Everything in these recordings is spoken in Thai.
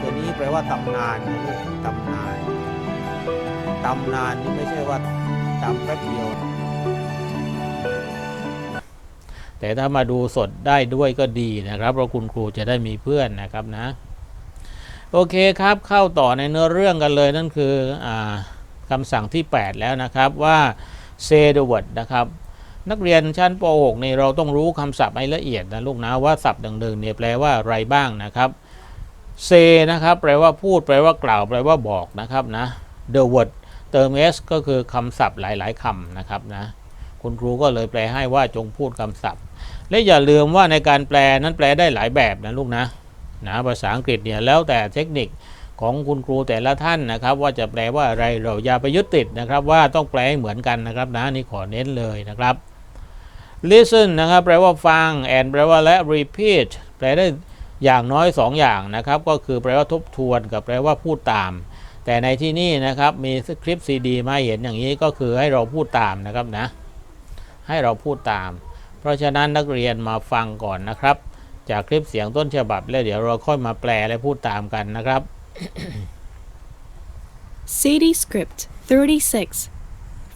ตัวนี้แปลว่าตำนานนะลูกตำนานตำนานนี่ไม่ใช่ว่าตำแป๊บเดียว แต่ถ้ามาดูสดได้ด้วยก็ดีนะครับเพราะคุณครูจะได้มีเพื่อนนะครับนะ โอเคครับเข้าต่อในเนื้อเรื่องกันเลยนั่นคืออคำสั่งที่ 8 แล้วนะครับว่า say the word นะครับนักเรียนชั้นป .6 นี่เราต้องรู้คำศัพท์ให้ละเอียดนะลูกนะว่าศัพท์ดังๆเนี่ยแปลว่าอะไรบ้างนะครับ say นะครับแปลว่าพูด แปลว่ากล่าว แปลว่าบอกนะครับนะ the word เติม s ก็คือคำศัพท์หลาย ๆคำนะครับนะ คุณครูก็เลยแปลให้ว่าจงพูดคำศัพท์ และอย่าลืมว่าในการแปลนั้นแปลได้หลายแบบนะลูกนะนะภาษาอังกฤษเนี่ยแล้วแต่เทคนิคของคุณครูแต่ละท่านนะครับ ว่าจะแปลว่าอะไรเราอย่าไปยึดติดนะครับ ว่าต้องแปลเหมือนกันนะครับนะนี่ขอเน้นเลยนะครับ listen นะครับแปลว่าฟัง and แปลว่าและ repeat แปลได้ อย่างน้อย 2 อย่างนะครับ ก็คือแปลว่าทบทวนกับแปลว่าพูดตาม แต่ในที่นี่นะครับมีคลิปซีดีมาเห็นอย่างนี้ก็คือให้เราพูดตามนะครับนะ ให้เราพูดตาม เพราะฉะนั้นนักเรียนมาฟังก่อนนะครับ จากคลิปเสียงต้นฉบับแล้วเดี๋ยวเราค่อยมาแปลและพูดตามกันนะครับ CD Script 36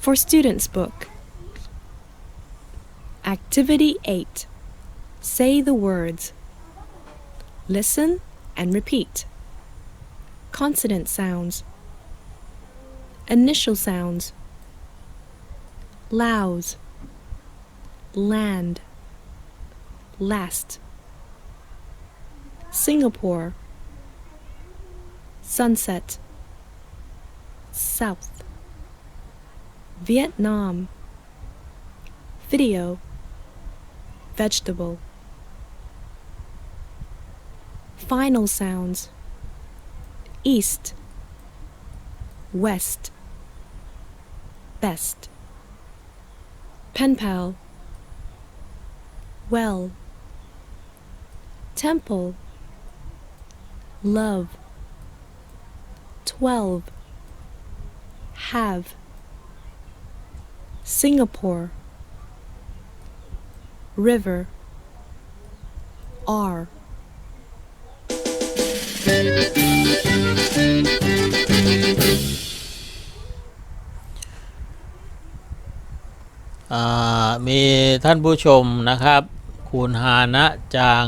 for Students Book. Activity 8 Say the words. Listen and repeat. Consonant sounds. Initial sounds. Louse. Land. Last. Singapore. Sunset. South. Vietnam. Video. Vegetable. Final sounds. East. West. Best. Pen pal. Well. Temple. Love. Twelve have Singapore river are มีท่านผู้ชมนะครับ คุณฮานะจาง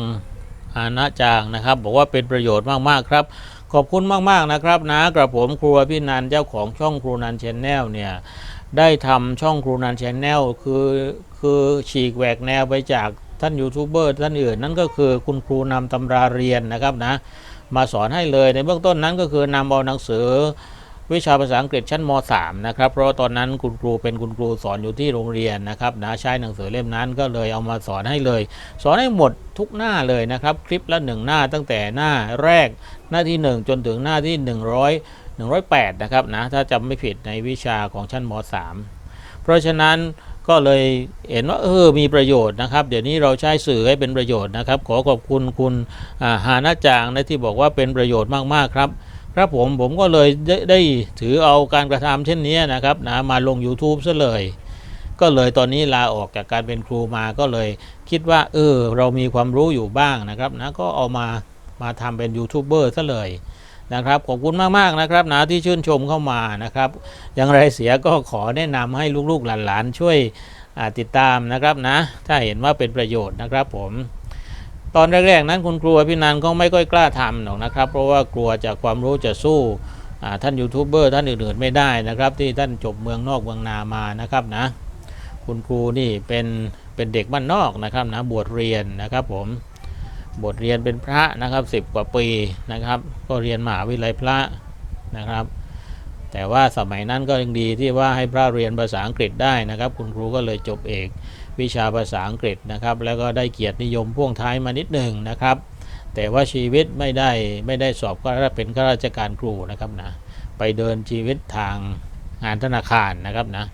ฮานะจางนะครับ บอกว่าเป็นประโยชน์มาก ๆ ครับ ขอบคุณมาก ๆ นะครับนะกระผมครัวพี่นันเจ้าของช่องครูนันชแนลเนี่ยได้ทำช่องครูนันชแนลคือคือฉีกแหวกแนวไปจากท่านยูทูบเบอร์ท่านอื่น นั่นก็คือคุณครูนำตำราเรียนนะครับนะ มาสอนให้เลยในเบื้องต้นนั้นก็คือนำเอาหนังสือ วิชาภาษาอังกฤษชั้นม .3 นะครับเพราะตอนนั้นคุณครูเป็นคุณครูสอนอยู่ที่โรงเรียนนะครับนะใช้หนังสือเล่มนั้นก็เลยเอามาสอนให้เลย สอนให้หมดทุกหน้าเลยนะครับคลิปละหนึ่งหน้าตั้งแต่หน้าแรกหน้าที่ 1 จนถึงหน้าที่ 100 108นะครับนะถ้าจำไม่ผิดในวิชาของชั้นม .3 เพราะฉะนั้น ก็เลยเห็นว่าเออมีประโยชน์นะครับ เดี๋ยวนี้เราใช้สื่อให้เป็นประโยชน์นะครับ ขอขอบคุณคุณอ่าหานาจางนะที่บอกว่าเป็นประโยชน์มากๆครับ ครับผมผมก็เลยได้ได้ถือเอาการกระทำเช่นนี้นะครับนะมาลง YouTube ซะเลย ก็เลยตอนนี้ลาออกจากการเป็นครูมาก็เลยคิดว่า เออ เรามีความรู้อยู่บ้างนะครับนะก็เอามามาทำเป็นยูทูบเบอร์ซะเลย นะครับขอบคุณมากๆนะครับนะที่ชื่นชมเข้ามานะครับอย่างไรเสียก็ขอแนะนำให้ลูกๆหลานๆช่วยติดตามนะครับนะ ถ้าเห็นว่าเป็นประโยชน์นะครับผมตอนแรกๆนั้นคุณครูพี่นันก็ไม่ค่อยกล้าทำหรอกนะครับ เพราะว่ากลัวจากความรู้จะสู้ท่านยูทูบเบอร์ท่านอื่นๆไม่ได้นะครับ ที่ท่านจบเมืองนอกเมืองนามานะครับนะ คุณครูนี่เป็นเป็นเด็กบ้านนอกนะครับนะบวชเรียนนะครับผม บวชเรียนเป็นพระนะครับสิบกว่าปีนะครับ ก็เรียนมหาวิทยาลัยพระนะครับ แต่ว่าสมัยนั้นก็ยังดีที่ว่าให้พระเรียนภาษาอังกฤษได้นะครับ คุณครูก็เลยจบเอกวิชาภาษาอังกฤษนะครับ แล้วก็ได้เกียรตินิยมพ่วงท้ายมานิดหนึ่งนะครับ แต่ว่าชีวิตไม่ได้ไม่ได้สอบก็เป็นข้าราชการครูนะครับนะไปเดินชีวิตทางงานธนาคารนะครับนะ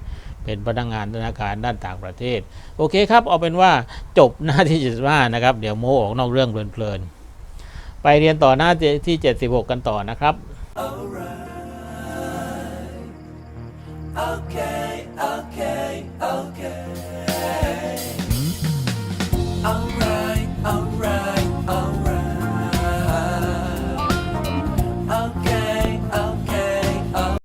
เป็นพนักงานธนาคารด้านต่างประเทศ โอเคครับ เอาเป็นว่าจบหน้าที่ 75 นะครับ เดี๋ยวโมออกนอกเรื่องเพลินๆไปเรียนต่อหน้าที่ 76 กันต่อนะครับ Alright.